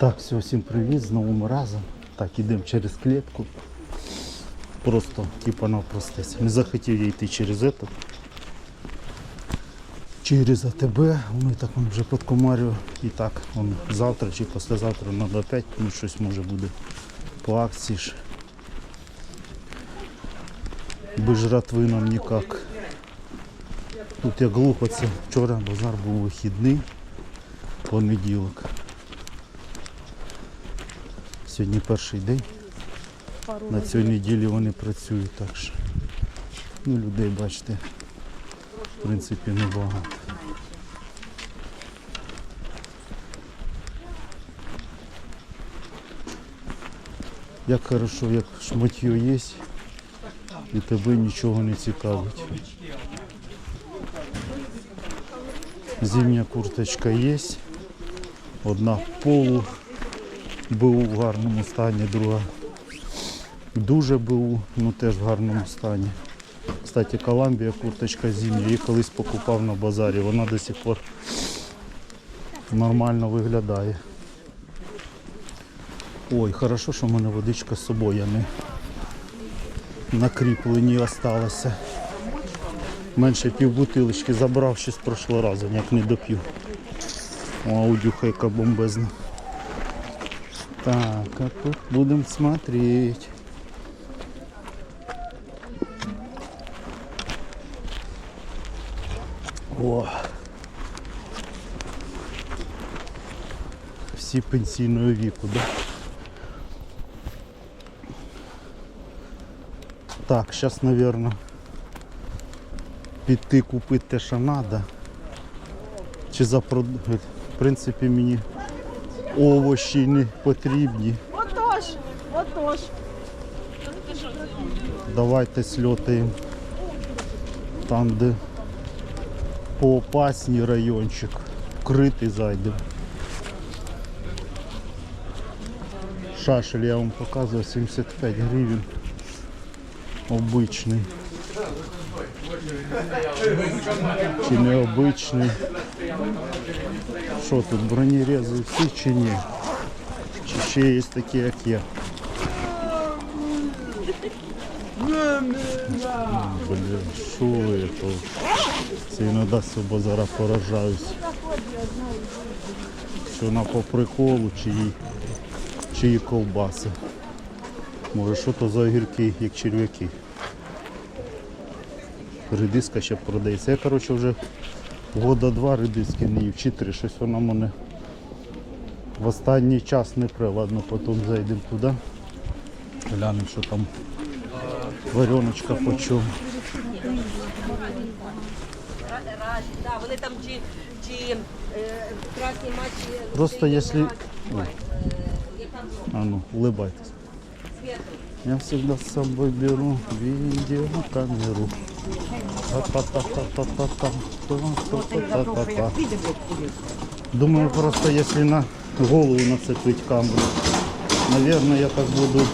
Так, все, всім привіт, знову ми разом. Так, ідемо через клітку. Просто типа навпростець. Не захотів я йти через это. Через АТБ, і так он вже під Комарю. І так, он завтра чи післязавтра треба опять, ну щось може буде по акції ж. Без жратви нам ніяк. Тут як глухо, це вчора базар був вихідний, понеділок. Сьогодні перший день. На цій неділі вони працюють так що. Ну, людей бачите, в принципі, небагато. Як хорошо, як шматьо є, і тебе нічого не цікавить. Зимня курточка є. Одна в полу БУ в гарному стані, друга дуже БУ, ну теж в гарному стані. Кстати, Коламбія курточка зимня, її колись покупав на базарі, вона до сих пор нормально виглядає. Ой, хорошо, що в мене водичка з собою, не на кріпленні. Менше пів бутилочки забрав ще з прошлого разу, як не доп'ю. Аудюха яка бомбезна. Так, а тут будем смотреть. О. Всі пенсійного віку, да? Так, зараз, наверное, піти купити те, що треба. Чи запродати. В принципі, мені овочі не потрібні. Отож, отож. Давайте сльотаємо там, де поопасний райончик. Вкритий зайдемо. Шашель я вам показував 75 гривень. Обичний. Чи не обичний. Що тут, бронерези всі чи ні? Чи ще є такі, як я? Блин, що это? Це іноді з базара поражаюсь. Що вона по приколу, чиї, чиї ковбаси. Може що то за огірки, як черв'яки. Редиска ще продається. Я коротше вже года два редиски не їв, чи три, щось вона мене в останній час не пре. Ладно, потім зайдемо туди. Глянемо, що там вареночка по чому. Да, вони там чи, чи е, красні матчі. Просто если... Ой. А ну, улыбайтесь. Я всегда с собой беру видеокамеру. Думаю, просто если на голову нацепить камеру, наверное, я так буду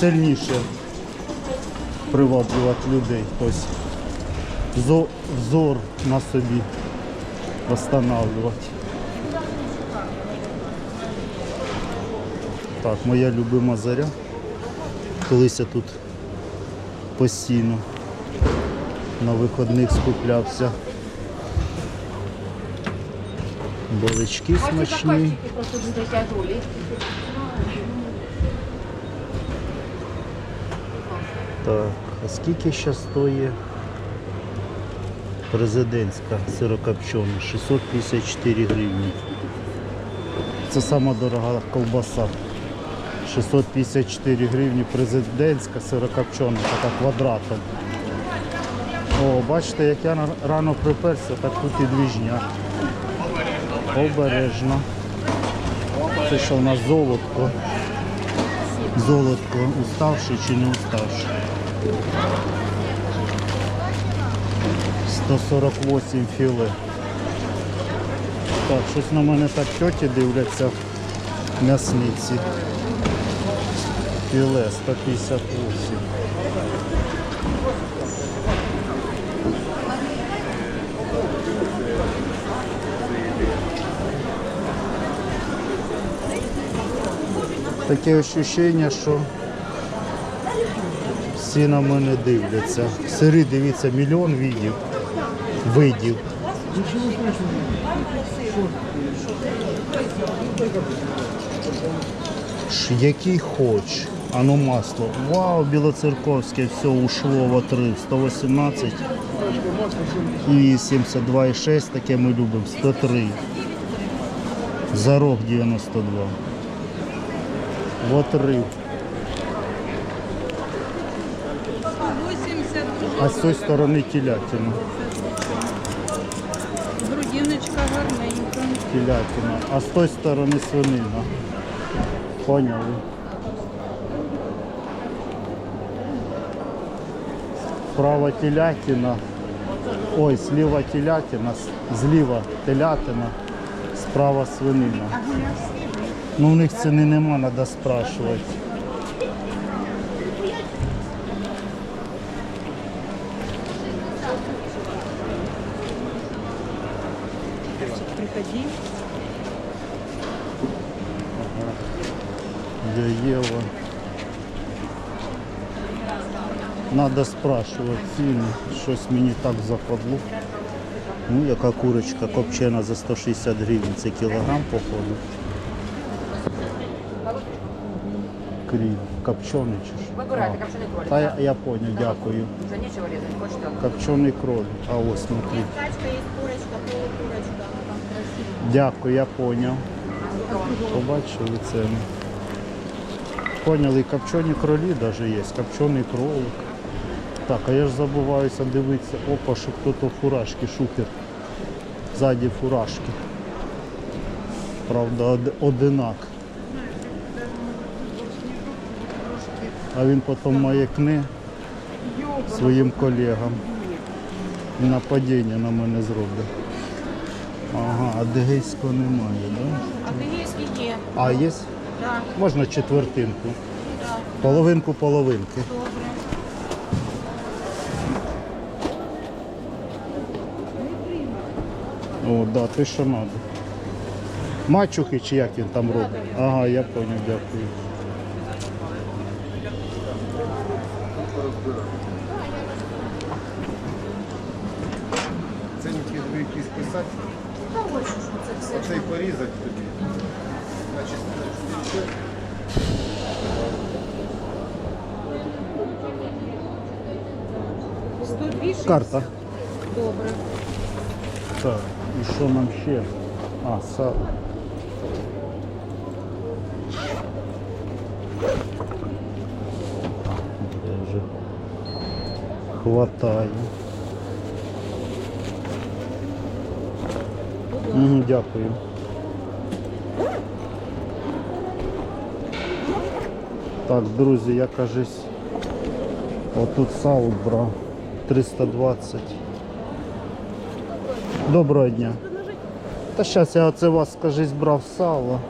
сильніше приваблювати людей. Тобто зо- взор на собі восстанавливать. Так, моя любима заря. Колись я тут постійно на виходних скуплявся. Балички смачні. Так, а скільки зараз стоїть президентська сирокопчена? 654 гривні. Це сама дорога ковбаса. 654 гривні президентська сирокопчена, така квадратом. О, бачите, як я рано приперся, так тут і двіжня. Обережно. Це що у нас золотко. Золотко, уставший чи не уставший. 148 філе. Так, щось на мене так тьоті дивляться в м'ясниці. Філе 158. Таке ощущення, що всі на мене дивляться. Сири, дивіться, мільйон видів. Видів. Ш- Який хоч. Ано масло. Вау, білоцерковське, все ушло в отрив. 118 і 72,6, таке ми любимо. 103. Зарог 92. В отрив. 80 А з цієї сторони телятина. грудиночка гарненька. Телятина. А з тої сторони свинина. Поняли? Справа телятина. Ой, сліва телятина, зліва телятина, справа свинина. Ну, в них ціни нема, треба спрашувати. Приходи. Я. Надо спрашивать ціни. Щось мені так западло. Ну, яка курочка копчена за 160 гривень. Це кілограм, походу. Кріп. Копчений чи що? Вибирайте А. копчений кролик. Та я, я понял, дякую. Вже нічого різати, хочете? Копчений кроль. А ось смотри. Качка є курочка, полукурочка. Там. Дякую, я поняв. Побачили ціни. Поняли, і копчені кролі навіть є, копчений кролик. Так, а я ж забуваюся дивитися, опа, що хто-то фуражки шукер. Ззаді фуражки. Правда, од- одинак. А він потім маякне своїм колегам. І нападіння на мене зробить. Ага, а дегейського немає, да? А дегейські є. А є? Так, Можна четвертинку. так. Половинку половинки. Добре. О, да, ти що надо. Мачухи чи як він там робить? Ага, я понял, дякую. Ценники ви якісь писати? Оцей порізати тобі. Сто більше? Карта. Добре. Так, і що нам ще? А, сало. Де вже? Хватає. Угу, дякую. Так, друзі, я кажись, отут сало брав 320. Доброго дня. Та зараз я оце вас, скажись, брав сало.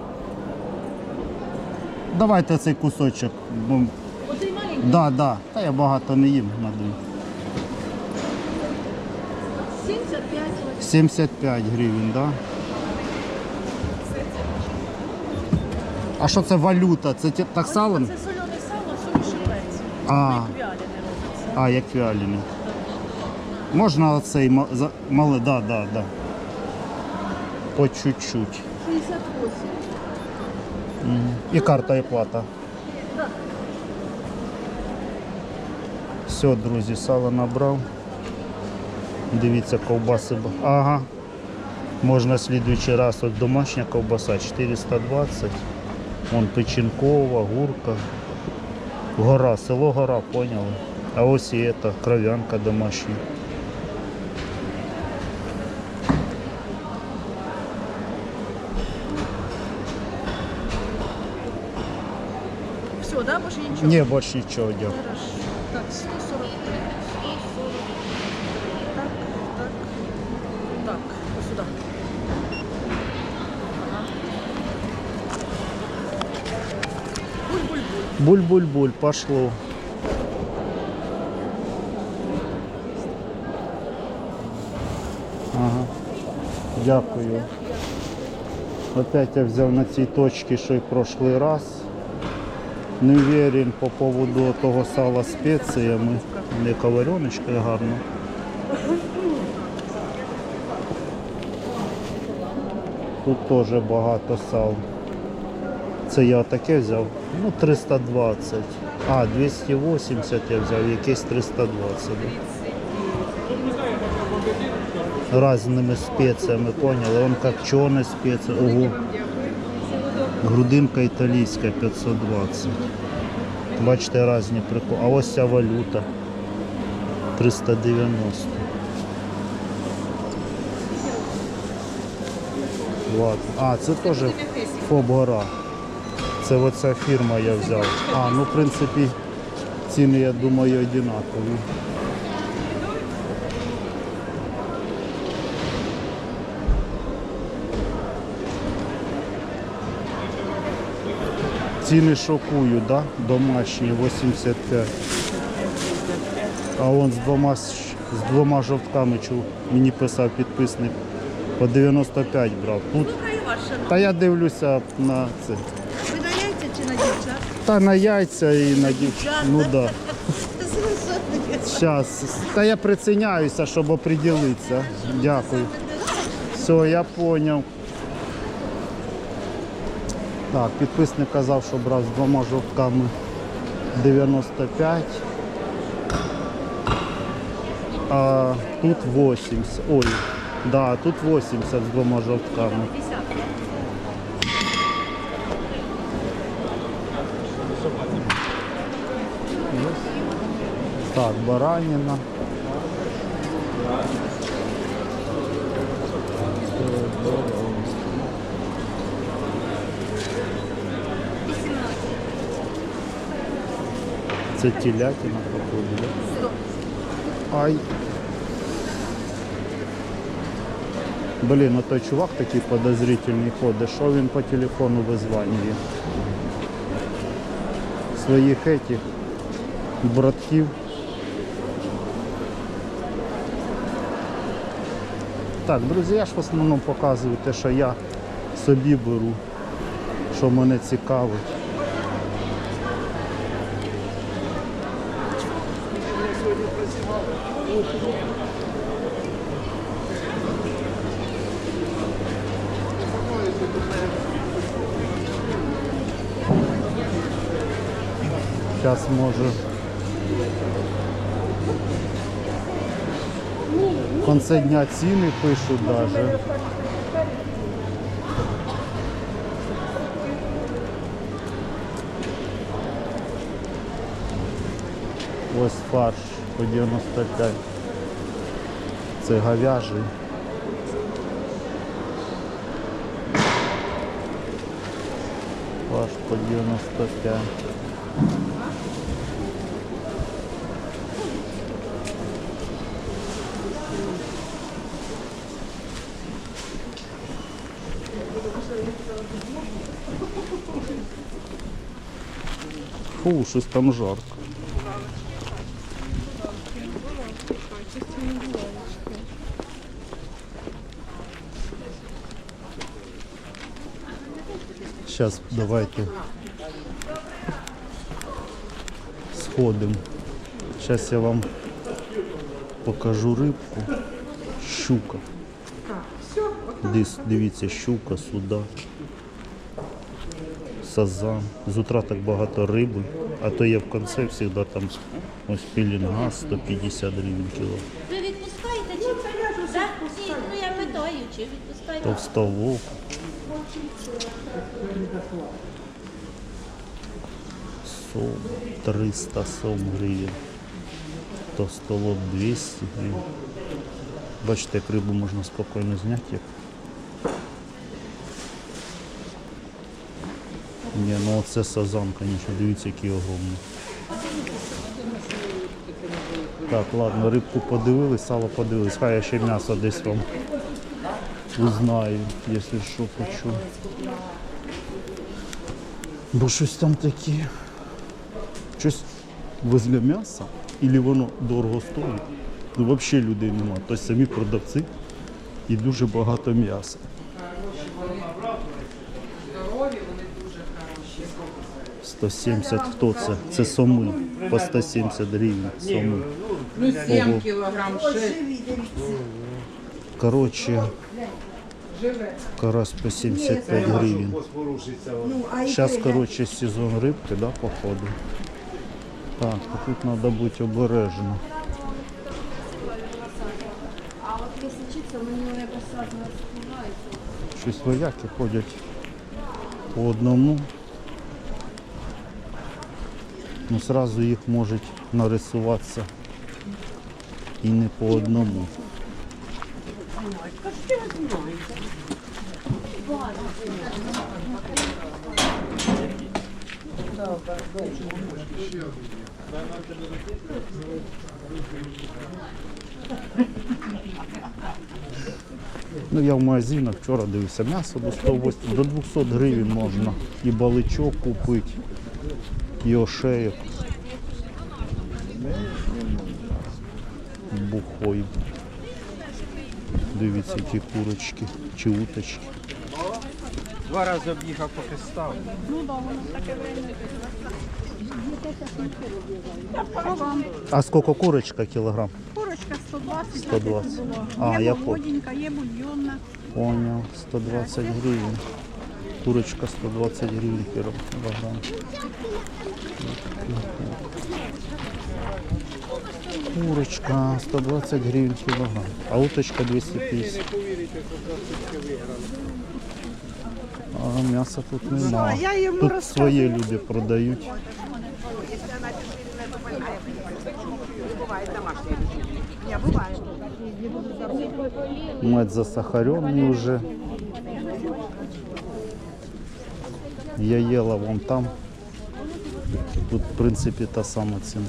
Давайте цей кусочок. Бо... Оцей маленький? Да, да. Та я багато не їм надаю. 75 75 гривень, да? А що це валюта? Це ті- так сало? Це соляне сало, солі шипець. А, Вялене робиться. а, як вялене. Можна оцей ма- за- мале, да, да, да. По чуть-чуть. 68. І карта і плата. Все, друзі, сало набрав. Дивіться, ковбаси. Ага. Можна слідуючий раз от домашня ковбаса 420. Вон печінкова, гурка. Гора, село гора, поняли. А ось і ета, кров'янка домашня. Все, да, больше ничего? Ні, більше нічого, дякую. Хорошо. Так, 145. 140. Так, так. Так, вот сюда. Ага. Буль-буль-буль. Пошло. Ага. Дякую. Опять я взяв на цій точці, що й прошлий раз. Не уверен по поводу того сала спеціями. Не ковареночка гарно. Тут теж багато сал. Це я таке взяв. Ну, 320. А, 280 я взяв, якесь 320. Разними спеціями, поняли? Он копчене спеція. Ого. Грудинка італійська 520. Бачите, різні приколи. А ось ця валюта 390. Ладно. А, це теж Фобгора. Це оця фірма я взяв. А, ну в принципі ціни, я думаю, однакові. Ціни шокують, да? Домашні 85. А он з двома, з двома жовтками чув, мені писав підписник. По 95 брав. Тут та я дивлюся на це. Ви на яйця чи на дівчат? Та на яйця і на дівчат. Ну. Да. Щас. Та я приціняюся, щоб оприділитися. Дякую. Все, я зрозумів. Так, підписник казав, що брав з двома жовтками 95. А тут 80. Ой, да, тут 80 з двома жовтками. Так, баранина. Це телятина походу, да? Ай. Блін, ну той чувак такий подозрительний ходить, що він по телефону визванює. Своїх этих братків. Так, друзі, я ж в основному показую те, що я собі беру, що мене цікавить. Зараз може. Конце дня ціни пишуть даже. Ось фарш по 95. Це говяжий. Фарш по 95. Щось там жарко. Сейчас давайте сходимо. Сейчас я вам покажу рибку. Щука. Дис, дивіться, щука, судак. Сазан. З утра так багато риби, а то є в кінці завжди там ось пілінга 150 гривень кіло. Ви відпускаєте чи? Так? Ні, ну я питаю, чи відпускаєте? Товстолоб. Сом 300 сом гривень. Товстолоб 200 гривень. Бачите, як рибу можна спокійно зняти. Ні, ну оце сазан, звісно, дивіться, який огромний. Так, ладно, рибку подивились, сало подивились. Хай я ще м'ясо десь вам узнаю, якщо що хочу. Бо щось там таке. Щось возле м'яса, і воно дорого стоїть. Ну взагалі людей нема. Тобто самі продавці і дуже багато м'яса. 170 хто це? Це соми. По 170 гривень соми. Ну, 7 Ого. кілограм, 6. Коротше, карась по 75 гривень. Зараз, коротше, сезон рибки, да, походу. Так, тут треба бути обережно. Щось вояки ходять по одному. Ну, сразу їх можуть нарисуватися. І не по одному. Ну, я в магазинах вчора дивився м'ясо до 180, до 200 гривень можна. І баличок купити, і ошеєк. Бухой. Дивіться, які курочки чи уточки. Два рази об'їхав, поки став. А скільки курочка кілограм? Курочка 120. 120. А, я понял. молоденька, є бульйонна. Понял, 120 гривень. Курочка 120 гривень кілограм. Курочка 120 гривень кілограм, а уточка 250. А м'яса тут немає. Тут свої люди продають. Мед засахаренный уже. Я ела вон там. Тут, в принципі, та сама ціна.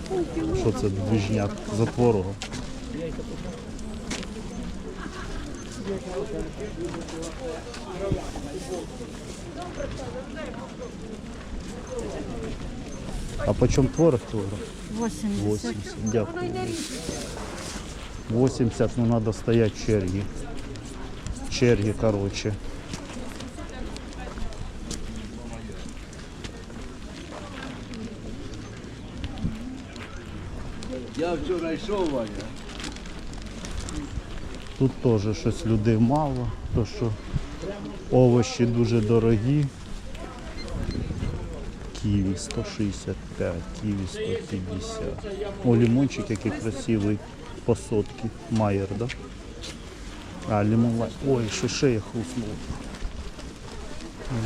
Що це двіжняк за творогом? А по чому творог творог? 80. 80. Дякую. 80, ну надо стоять черги. Черги, короче. Я вчора йшов, Ваня. Тут теж щось людей мало, то що овочі дуже дорогі. Ківі 165, ківі 150. О, лимончик який красивий по сотки. Майер, да? А, лимон. Ой, ще шея хрустнула.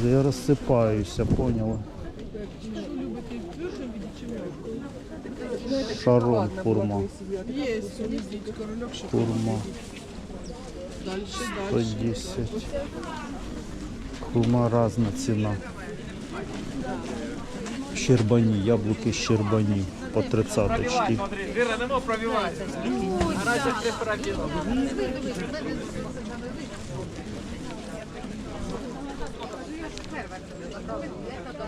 Я розсипаюся, поняла? Королек Хурма. Дальше, 110. Хурма разна ціна. Щербані, яблуки щербані по 30 очки. Віра,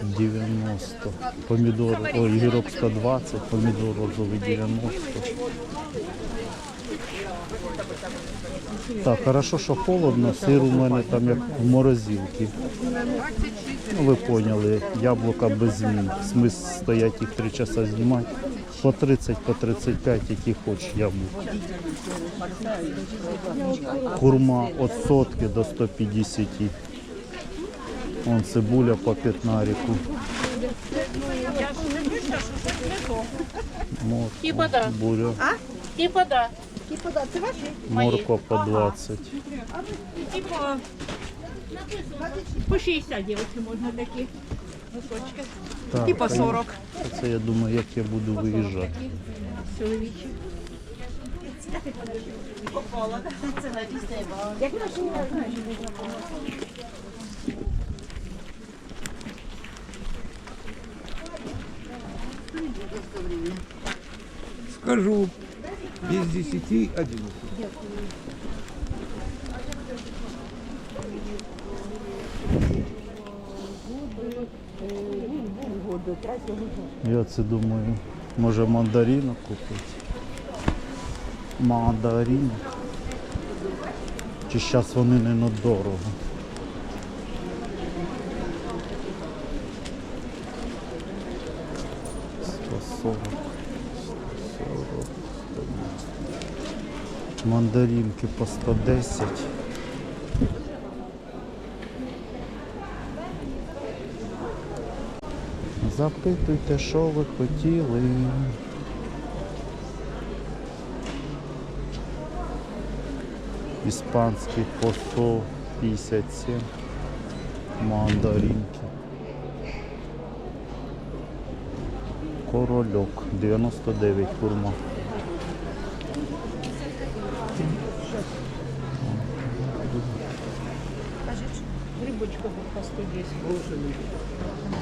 нема пробивається. Гаразд не пробила. 90. Помідор, ой, гірок 120, помідор розовий 90. Так, хорошо, що холодно, сир у мене там як в морозилці. Ну, ви поняли, яблука без змін. Смисл стоять їх 3 часа знімати. По 30, по 35, які хочеш яблук. Курма від сотки до 150. Вон цибуля по п'ятнарику. Типа да. Морква, буря, Типа да. морква по 20. Типа по 60 дівчатки можна такі. Так, І по 40. я- Це я думаю, як я буду виїжджати. Чоловічі. Скажу, без 10 11. Я це думаю, може мандаринок купити. Мандаринок. Чи зараз вони не на дорого. 40. 40. Мандаринки по 110. Запитуйте, що ви хотіли. Іспанський по 157. Мандаринки. Корольок 99 курма.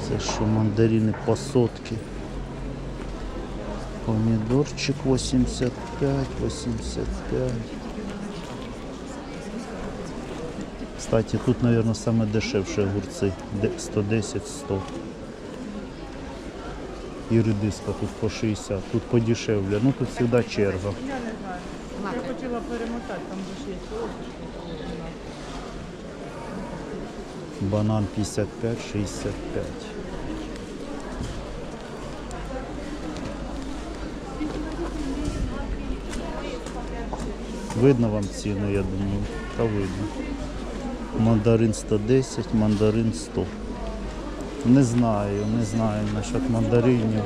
Це що мандарини по сотки. Помідорчик 85, 85. Кстати, тут, наверное, саме дешевші огурці. Де- 110, 100. І редиска тут по 60, тут подешевле. Ну тут завжди черга. Я хотіла перемотати, там же ж є. Банан 55, 65. Видно вам ціну, я думаю, та видно. Мандарин 110, мандарин 100. Не знаю, не знаю насчет мандаринів.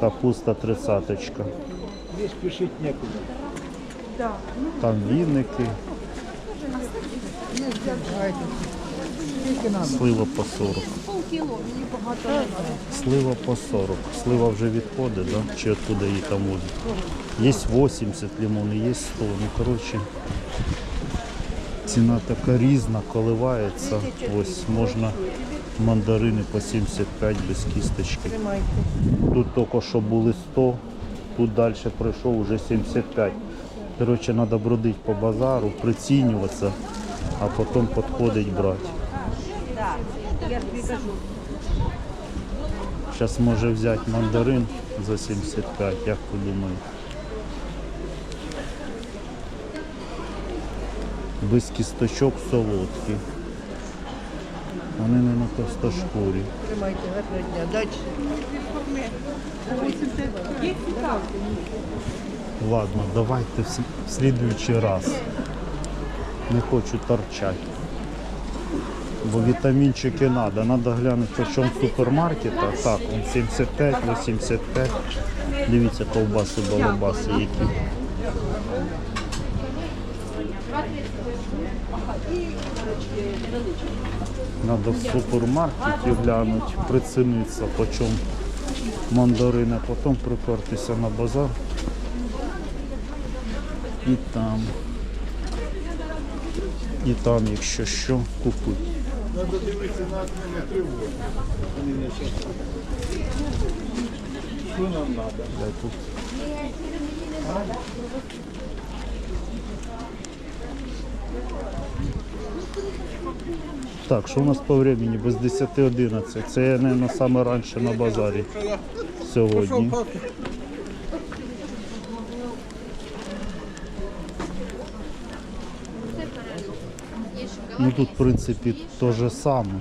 Капуста 30 Здесь спешить некуда. Там віники. Слива по 40. Слива по 40. Слива вже відходить, да? Чи откуда її там возять? Є 80 лимон, є 100. Ну, коротше, ціна така різна, коливається. Ось можна мандарини по 75 без кісточки. Тут тільки що були 100, тут далі пройшов уже 75. Коротше, треба бродити по базару, прицінюватися, а потім підходить брати. Зараз може взяти мандарин за 75, як ви думаєте? Без кісточок солодкі. Вони не на товстошкурі. Тримайте, гарного дня. Далі. Ладно, давайте в слідуючий раз. Не хочу торчати. Бо вітамінчики треба. Треба глянути, чому в супермаркетах. Так, он 75, 85. Дивіться, ковбаси, балабаси які. Треба в супермаркеті глянути, прицінитися, по чому мандарини, потім припертися на базар. І там. І там, якщо що, купити. Треба дивитися на не щас- Що нам треба? Так, що у нас по времени? Без 10.11. Це я, мабуть, саме раніше на базарі сьогодні. Ну тут, в принципі, те же саме.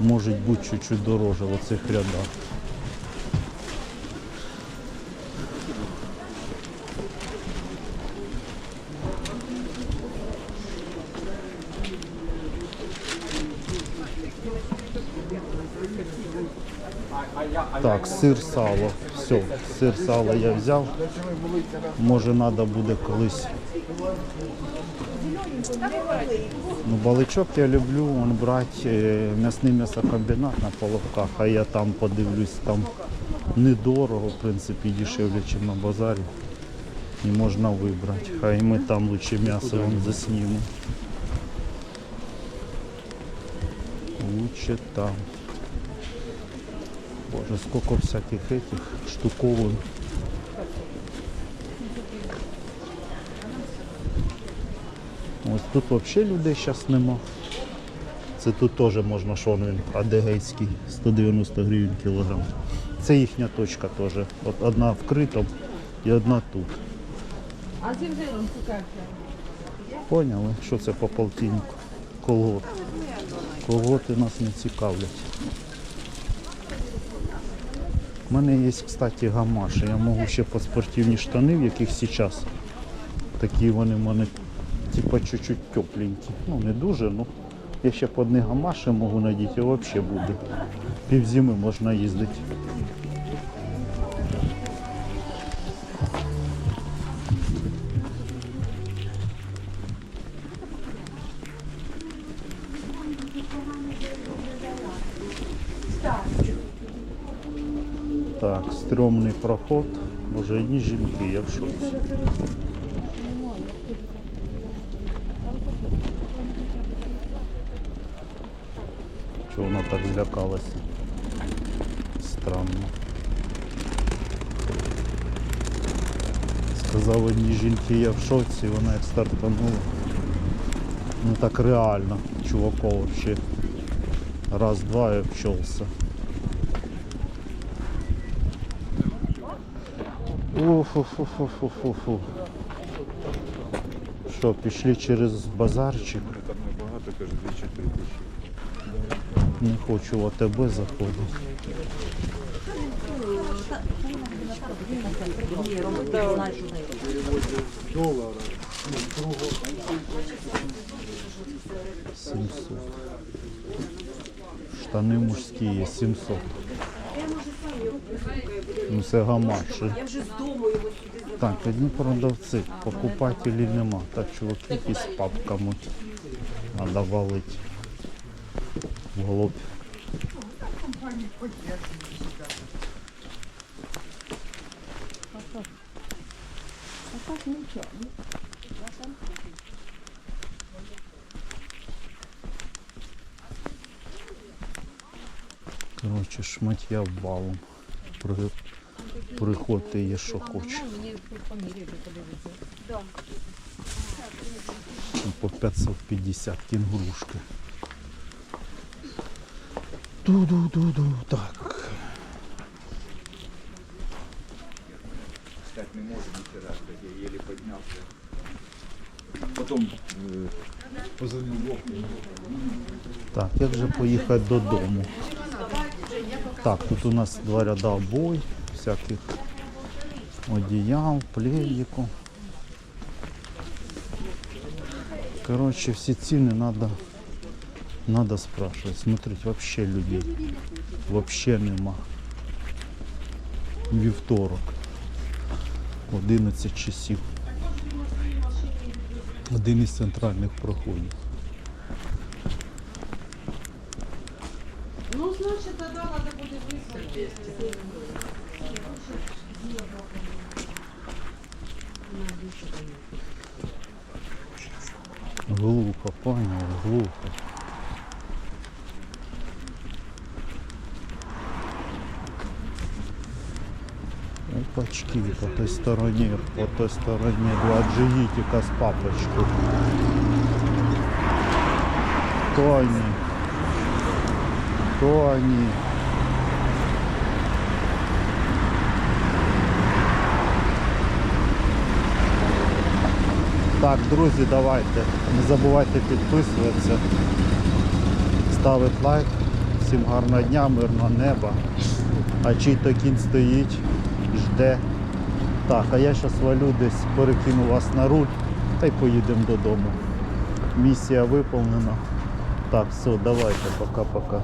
Може бути чуть-чуть дороже в оцих рядах. Так, сир, сало. Все, сир, сало я взяв. Може треба буде колись. Ну, баличок я люблю он брати е, м'ясний м'ясокомбінат на половках, а я там подивлюсь, там недорого, в принципі, дешевле, ніж на базарі. І можна вибрати. Хай ми там лучше м'ясо вам заснімемо. Лучше там. Боже, сколько всяких этих штуковин. Ось тут взагалі людей зараз нема. Це тут теж можна він адегейський, 190 гривень кілограм. Це їхня точка теж. От одна вкрита і одна тут. А з інжиром цукерки? Поняли, що це по полтиннику? Колгот. Колготи нас не цікавлять. У мене є, кстати, гамаші. Я можу ще по спортивні штани, в яких зараз такі вони в мене типа чуть-чуть тепленькі. Ну не дуже, ну я ще по одні гамаші можу надіти, і взагалі буде. Пів зими можна їздити. Так, стрьомний проход. Боже, одні жінки, я в шоці. Чого вона так злякалася? Странно. Сказав одній жінки, я в шоці, вона як стартанула. Ну так реально, чуваков ще. Раз-два і обчелся. Уфу-фу-фу-фу-фу-фу. Що, пішли через базарчик? Там небагато, каже, 2-4 тисячі. Не хочу в АТБ заходити. Сімсот. Штани мужські є 700. Це гамаші. Я вже з дому його сюди Так, одні продавці, покупателів нема. Так, чуваки якісь з папками. Надо валить. Вглубь. Коротше, шмаття валом. При... Приходьте є що хоче. По 550 кінгурушки. Ду-ду-ду-ду. Так. Встать не можу ніхера, я еле піднявся. Потім е, позвонив Вовку. Так, як же поїхати додому? Так, тут у нас два ряда обой, всяких одіял, пледику. Короче, всі ціни надо, надо спрашивать. Смотрите, вообще людей. Вообще нема. Вівторок. 11 часів. Один із центральних проходів. Ну, значить, тоді треба буде визвати. Глухо, понял, глухо. Опачки по той стороні, по той стороні два джигітика з папочкою. Хто вони? Хто вони? Так, друзі, давайте. Не забувайте підписуватися, ставити лайк. Всім гарного дня, мирного неба. А чий то кінь стоїть, жде. Так, а я зараз валю десь, перекину вас на руль та й поїдемо додому. Місія виповнена. Так, все, давайте, пока-пока.